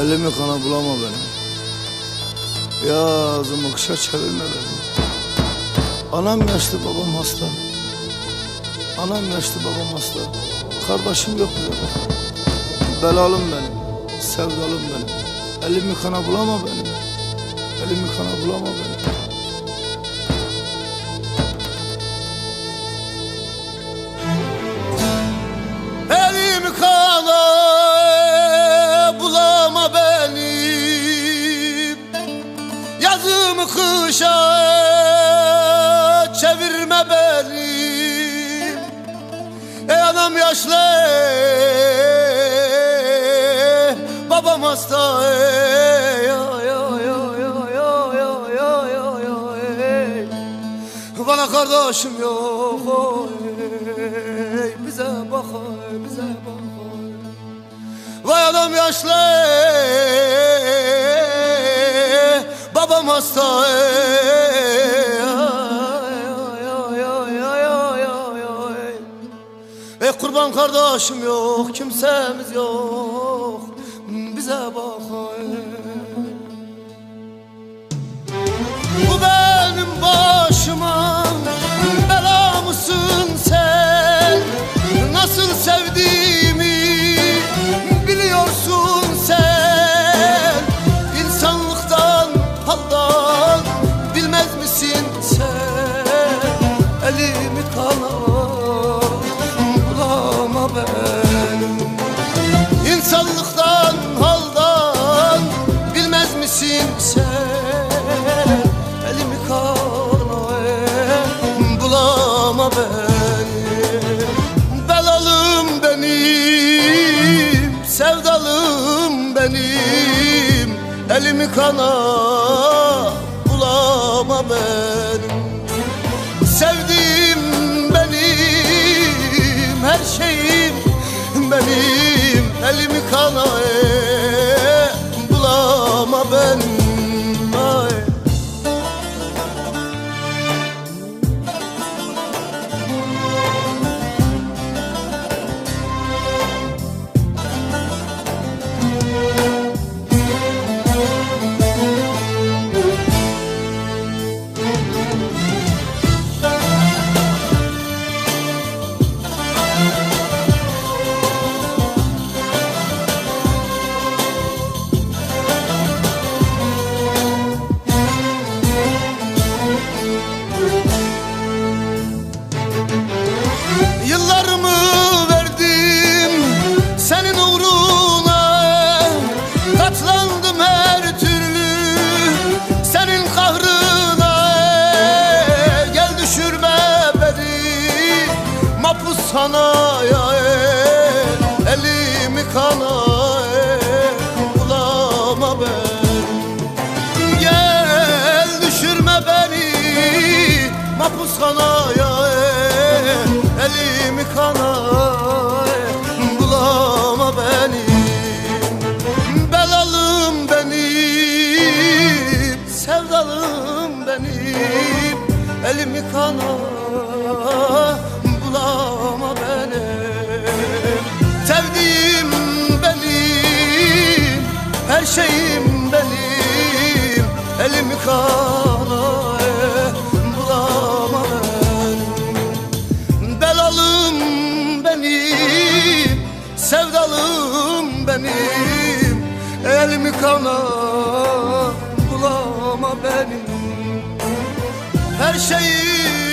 Elimi kana bulama benim. Yazımı kışa çevirme benim. Anam yaşlı babam hasta. Anam yaşlı babam hasta. Kardeşim yok benim. Belalım benim. Sevdalım benim. Elimi kana bulama benim. Elimi kana bulama benim. Kışa çevirme beni. Ey anam yaşlı Babam hasta. Ey, ay, ay, ay, Bana kardeşim yok ey, Bize bak ey, bize bak Vay anam yaşlı Ramasta Ey kurban kardeşim yok kimsemiz yok bize bak ey. Bulama beni Belalım benim sevdalım benim. Elimi kana mapushanaya Elimi kana bulama ben Gel düşürme beni mapushanaya Elimi kana bulama beni. Belalım benim sevdalım benim Elimi kana benim Elimi kana bulama benim. Her şeyim